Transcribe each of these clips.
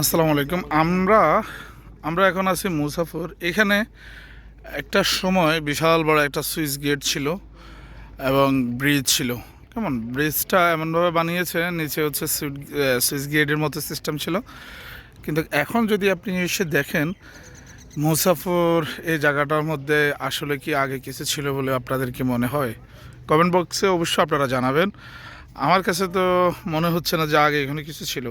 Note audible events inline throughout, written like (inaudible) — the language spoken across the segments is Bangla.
আসসালামু আলাইকুম। আমরা আমরা এখন আছি মুসাফর। এখানে একটা সময় বিশাল বড় একটা সুইচ গেট ছিল এবং ব্রিজ ছিল। কেমন? ব্রিজটা এমনভাবে বানিয়েছে, নিচে হচ্ছে সুইচ গেটের মতো সিস্টেম ছিল। কিন্তু এখন যদি আপনি এসে দেখেন, মুসাফর এই জায়গাটার মধ্যে আসলে কি আগে কিছু ছিল বলে আপনাদের কি মনে হয়? কমেন্ট বক্সে অবশ্যই আপনারা জানাবেন। আমার কাছে তো মনে হচ্ছে না যে আগে এখানে কিছু ছিল।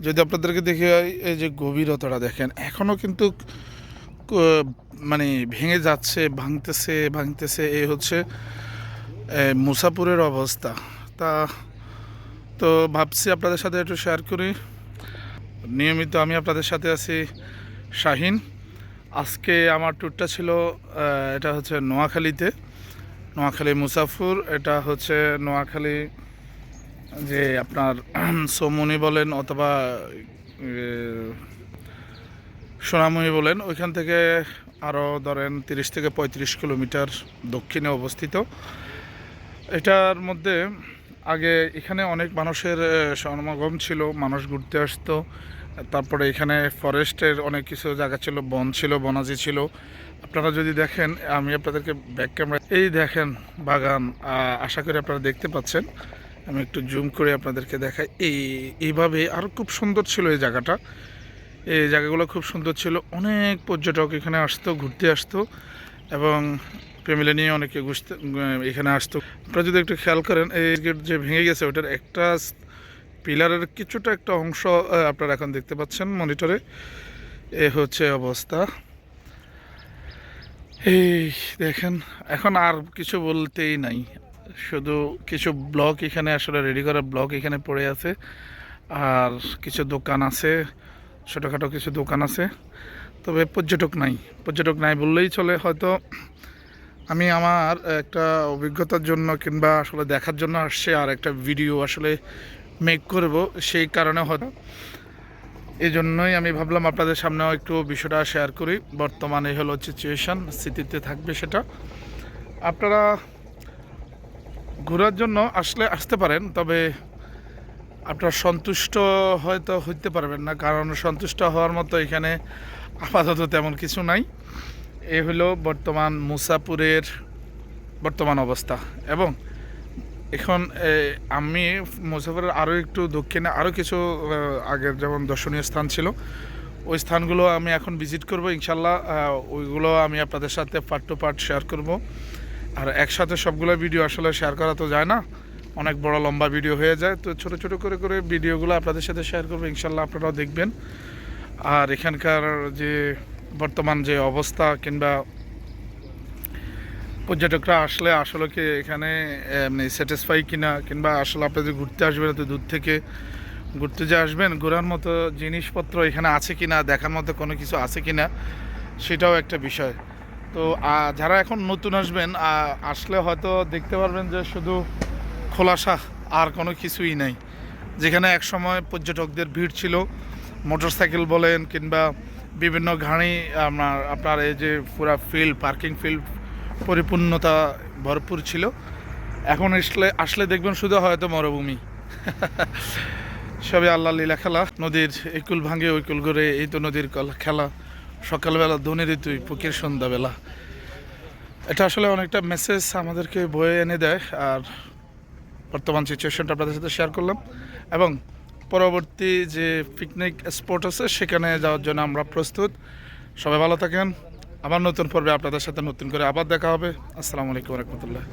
যদি আপনাদেরকে দেখে এই যে গভীরতাটা দেখেন এখনও কিন্তু মানে ভেঙে যাচ্ছে ভাঙতেছে ভাঙতেছে এই হচ্ছে এ, মুসাপুরের অবস্থা। তা তো ভাবছি আপনাদের সাথে একটু শেয়ার করি। নিয়মিত আমি আপনাদের সাথে আছি শাহিন। আজকে আমার ট্যুরটা ছিল এটা হচ্ছে নোয়াখালীতে। নোয়াখালী মুসাফুর এটা হচ্ছে নোয়াখালী যে আপনার (clears throat) সোমনি বলেন অথবা সোনামণি বলেন, ওইখান থেকে আরও ধরেন তিরিশ থেকে পঁয়ত্রিশ কিলোমিটার দক্ষিণে অবস্থিত। এটার মধ্যে আগে এখানে অনেক মানুষের সমাগম ছিল, মানুষ ঘুরতে আসতো। তারপরে এখানে ফরেস্টের অনেক কিছু জায়গা ছিল, বন ছিল, বনাজি ছিল। আপনারা যদি দেখেন, আমি আপনাদেরকে ব্যাক ক্যামেরা এই দেখেন বাগান আশা করি আপনারা দেখতে পাচ্ছেন। আমি একটু জুম করে আপনাদেরকে দেখাই। এই, এইভাবে আরও খুব সুন্দর ছিল এই জায়গাটা। এই জায়গাগুলো খুব সুন্দর ছিল। অনেক পর্যটক এখানে আসতো, ঘুরতে আসতো এবং ফ্যামিলি নিয়ে অনেকে ঘুরতে এখানে আসতো। আপনারা যদি একটু খেয়াল করেন, এই গেট যে ভেঙে গেছে, ওটার একটা পিলারের কিছুটা একটা অংশ আপনারা এখন দেখতে পাচ্ছেন মনিটরে। এ হচ্ছে অবস্থা। এই দেখেন, এখন আর কিছু বলতেই নাই। শুধু কিছু ব্লক এখানে, আসলে রেডি করা ব্লক এখানে পড়ে আছে। আর কিছু দোকান আছে, ছোটোখাটো কিছু দোকান আছে। তবে পর্যটক নাই পর্যটক নাই বললেই চলে। হয়তো আমি আমার একটা অভিজ্ঞতার জন্য কিংবা আসলে দেখার জন্য আসছে আর একটা ভিডিও আসলে মেক করব, সেই কারণে হয়তো। এই জন্যই আমি ভাবলাম আপনাদের সামনেও একটু বিষয়টা শেয়ার করি। বর্তমানে হলো সিচুয়েশান স্মৃতিতে থাকবে সেটা। আপনারা ঘোরার জন্য আসলে আসতে পারেন, তবে আপনার সন্তুষ্ট হয়তো হইতে পারবেন না, কারণ সন্তুষ্ট হওয়ার মতো এখানে আপাতত তেমন কিছু নাই। এ হলো বর্তমান মুসাপুরের বর্তমান অবস্থা এবং এখন আমি মুসাফরের আরও একটু দক্ষিণে আরও কিছু আগের যেমন দর্শনীয় স্থান ছিল, ওই স্থানগুলো আমি এখন ভিজিট করব ইনশাল্লাহ। ওইগুলো আমি আপনাদের সাথে পার্ট টু পার্ট শেয়ার করব। আর একসাথে সবগুলো ভিডিও আসলে শেয়ার করা তো যায় না। অনেক বড় লম্বা ভিডিও হয়ে যায়। তো ছোট ছোট করে করে ভিডিওগুলো আপনাদের সাথে শেয়ার করব ইনশাল্লাহ আপনারাও দেখবেন। আর এখানকার যে বর্তমান যে অবস্থা কিংবা পর্যটকরা আসলে আসলে কি এখানে এমনি স্যাটিসফাই কিনা কিংবা আসলে আপনি যে ঘুরতে আসবেন, এত দূর থেকে ঘুরতে যে আসবেন, ঘোরার মতো জিনিসপত্র এখানে আছে কিনা, দেখার মতো কোনো কিছু আছে কিনা, সেটাও একটা বিষয়। তো যারা এখন নতুন আসবেন আসলে হয়তো দেখতে পারবেন যে শুধু খোলাসা আর কোনো কিছুই নাই। যেখানে এক সময় পর্যটকদের ভিড় ছিল, মোটরসাইকেল বলেন কিংবা বিভিন্ন গাড়ি আপনার আপনার এই যে পুরা ফিল্ড পার্কিং ফিল্ড পরিপূর্ণতা ভরপুর ছিল। এখন আসলে আসলে দেখবেন শুধু হয়তো মরুভূমি। সবই আল্লাহ লীলা খেলা, নদীর এই কুল ভাঙে ওই কুল ঘুরে, এই তো নদীর খেলা। সকালবেলা ধনের তুই পুকের সন্ধ্যাবেলা। এটা আসলে অনেকটা মেসেজ আমাদেরকে বয়ে এনে দেয়, আর বর্তমান সিচুয়েশনটা আপনাদের সাথে শেয়ার করলাম। এবং পরবর্তী যে পিকনিক স্পট আছে, সেখানে যাওয়ার জন্য আমরা প্রস্তুত। সবাই ভালো থাকেন। আবার নতুন পর্বে আপনাদের সাথে নতুন করে আবার দেখা হবে। আসসালামু আলাইকুম রহমতুল্লাহ।